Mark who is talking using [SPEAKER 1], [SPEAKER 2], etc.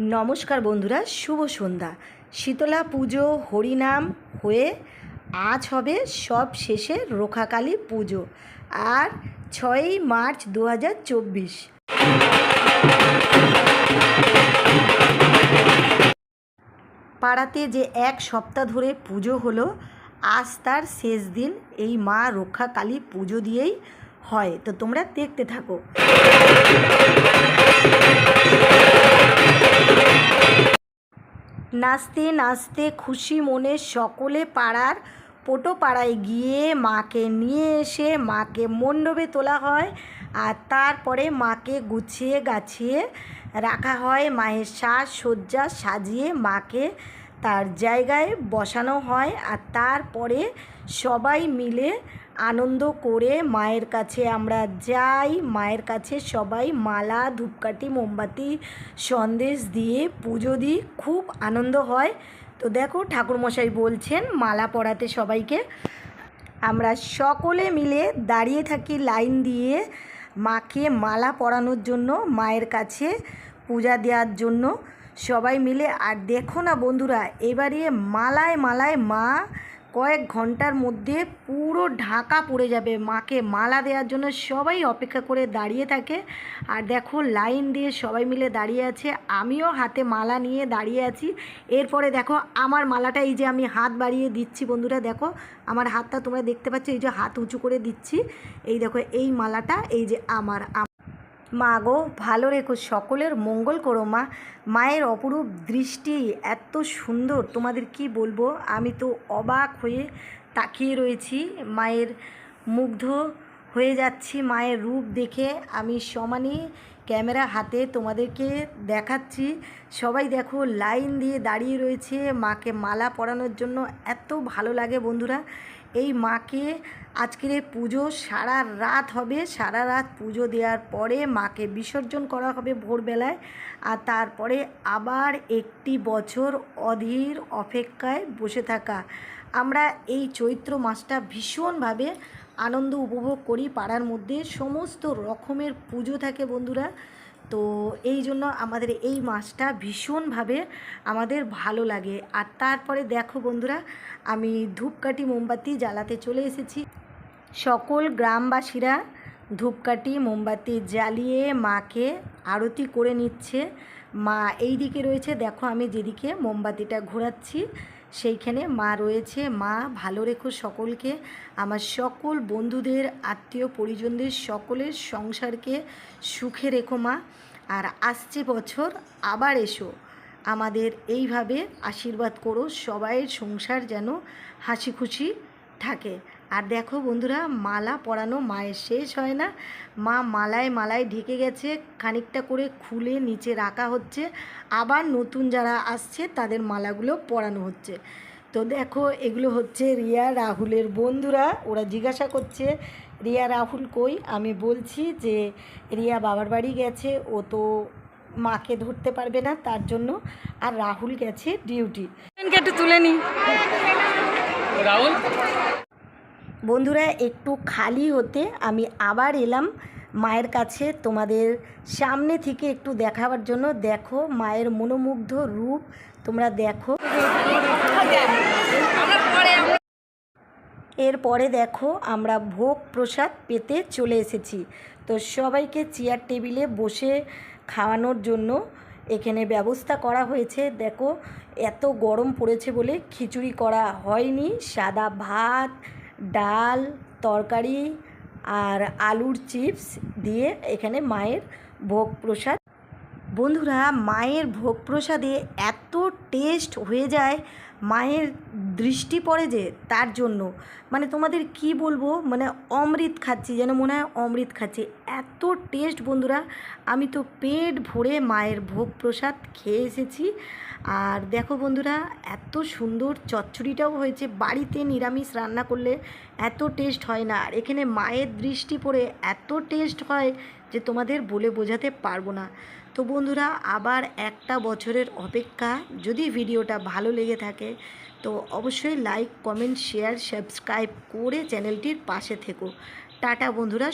[SPEAKER 1] নমস্কার বন্ধুরা, শুভ সন্ধ্যা। শীতলা পুজো হরিনাম হয়ে আজ হবে সব শেষে রোখাকালী পুজো, আর ছয়ই মার্চ দু হাজার চব্বিশ। পাড়াতে যে এক সপ্তাহ ধরে পুজো হলো, আজ তার শেষ দিন এই মা রক্ষাকালী পুজো দিয়েই হয়। তো তোমরা দেখতে থাকো। নাচতে নাচতে খুশি মনে সকলে পাড়ার পোটো পাড়ায় গিয়ে মাকে নিয়ে এসে মাকে মণ্ডপে তোলা হয় আর তারপরে মাকে গুছিয়ে গাছিয়ে রাখা হয়। মায়ের সাজসজ্জা সাজিয়ে মাকে তার জায়গায় বসানো হয় আর তারপরে সবাই মিলে আনন্দ করে মায়ের কাছে আমরা যাই। মায়ের কাছে সবাই মালা, ধূপকাঠি, মোমবাতি, সন্দেশ দিয়ে পুজো দিই। খুব আনন্দ হয়। তো দেখো ঠাকুরমশাই বলছেন মালা পরাতে সবাইকে। আমরা সকলে মিলে দাঁড়িয়ে থাকি লাইন দিয়ে মাকে মালা পরানোর জন্য, মায়ের কাছে পূজা দেওয়ার জন্য। সবাই মিলে, আর দেখো না বন্ধুরা, এবারে মালায় মালায় মা কয়েক ঘণ্টার মধ্যে পুরো ঢাকা পড়ে যাবে মাকে মালা দেওয়ার জন্য। সবাই অপেক্ষা করে দাঁড়িয়ে থাকে। আর দেখো, লাইন দিয়ে সবাই মিলে দাঁড়িয়ে আছে। আমিও হাতে মালা নিয়ে দাঁড়িয়ে আছি। এরপরে দেখো, আমার মালাটা এই যে আমি হাত বাড়িয়ে দিচ্ছি বন্ধুরা, দেখো, আমার হাতটা তোমরা দেখতে পাচ্ছ, এই যে হাত উঁচু করে দিচ্ছি। এই দেখো, এই মালাটা, এই যে আমার মা গো, ভালো রেখো, সকলের মঙ্গল করো মা। মায়ের অপরূপ দৃষ্টি এত সুন্দর, তোমাদের কি বলব? আমি তো অবাক হয়ে তাকিয়ে রয়েছি, মায়ের মুগ্ধ হয়ে যাচ্ছি, মায়ের রূপ দেখে। আমি সমানে ক্যামেরা হাতে তোমাদেরকে দেখাচ্ছি। সবাই দেখো, লাইন দিয়ে দাঁড়িয়ে রয়েছে মাকে মালা পরানোর জন্য। এত ভালো লাগে বন্ধুরা। এই মাকে আজকের এই পুজো সারা রাত হবে। সারা রাত পুজো দেওয়ার পরে মাকে বিসর্জন করা হবে ভোরবেলায়। আর তারপরে আবার একটি বছর অধীর অপেক্ষায় বসে থাকা। আমরা এই চৈত্র মাসটা ভীষণভাবে আনন্দ উপভোগ করি পাড়ার মধ্যে, সমস্ত রকমের পুজো থাকে বন্ধুরা। তো এই জন্য আমাদের এই মাছটা ভীষণভাবে আমাদের ভালো লাগে। আর তারপরে দেখো বন্ধুরা, আমি ধূপকাঠি মোমবাতি জ্বালাতে চলে এসেছি। সকল গ্রামবাসীরা ধূপকাঠি মোমবাতি জ্বালিয়ে মাকে আরতি করে নিচ্ছে। মা এই দিকে রয়েছে, দেখো আমি যেদিকে মোমবাতিটা ঘোরাচ্ছি। সেইখানে মা রয়েছে। মা ভালো রেখো সকলকে। আমার সকল বন্ধুদের, আত্মীয় পরিজনদের সকলের সংসারকে সুখে রেখো মা। আর আসছে বছর আবার এসো। আমাদের এইভাবে আশীর্বাদ করো। সবাইয়ের সংসার যেন হাসি খুশি থাকে। আর দেখো বন্ধুরা মালা পরানো মায়ের শেষ হয় না। মা মালায় মালায় ঢেকে গেছে খানিকটা করে খুলে নিচে রাখা হচ্ছে। আবার নতুন যারা আসছে তাদের মালাগুলো পরানো হচ্ছে। তো দেখো এগুলো হচ্ছে রিয়া রাহুলের বন্ধুরা ওরা জিজ্ঞাসা করছে রিয়া রাহুল কই? আমি বলছি যে রিয়া বাবার বাড়ি গেছে ও তো মাকে ধরতে পারবে না তার জন্য আর রাহুল গেছে ডিউটি। একটু তুলে নিই
[SPEAKER 2] রাহুল?
[SPEAKER 1] বন্ধুরা, একটু খালি হতে আমি আবার এলাম মায়ের কাছে তোমাদের সামনে থেকে একটু দেখাবার জন্য। দেখো, মায়ের মনোমুগ্ধ রূপ তোমরা দেখো। এরপরে দেখো, আমরা ভোগ প্রসাদ পেতে চলে এসেছি। তো সবাইকে চেয়ার টেবিলে বসে খাওয়ানোর জন্য এখানে ব্যবস্থা করা হয়েছে। দেখো, এত গরম পড়েছে বলে খিচুড়ি করা হয়নি। সাদা ভাত ডাল, তরকারি আর আলুর চিপস দিয়ে এখানে মায়ের ভোগ প্রসাদ। বন্ধুরা, মায়ের ভোগ প্রসাদে এত টেস্ট হয়ে যায় মায়ের দৃষ্টি পড়ে যে তার জন্য। মানে তোমাদের কি বলব? মানে অমৃত খাচ্ছি, যেন মনে হয় অমৃত খাচ্ছি। এত টেস্ট বন্ধুরা, আমি তো পেট ভরে মায়ের ভোগ প্রসাদ খেয়ে এসেছি। আর দেখো বন্ধুরা, এত সুন্দর চচ্চড়িটাও হয়েছে। বাড়িতে নিরামিষ রান্না করলে এত টেস্ট হয় না। আর এখানে মায়ের দৃষ্টি পড়ে এত টেস্ট হয় যে তোমাদের বলে বোঝাতে পারব না। তো বন্ধুরা, আবার একটা বছরের অপেক্ষা। যদি ভিডিওটা ভালো লেগে থাকে তো অবশ্যই লাইক কমেন্ট শেয়ার সাবস্ক্রাইব করে চ্যানেলটির পাশে থেকো। টাটা বন্ধুরা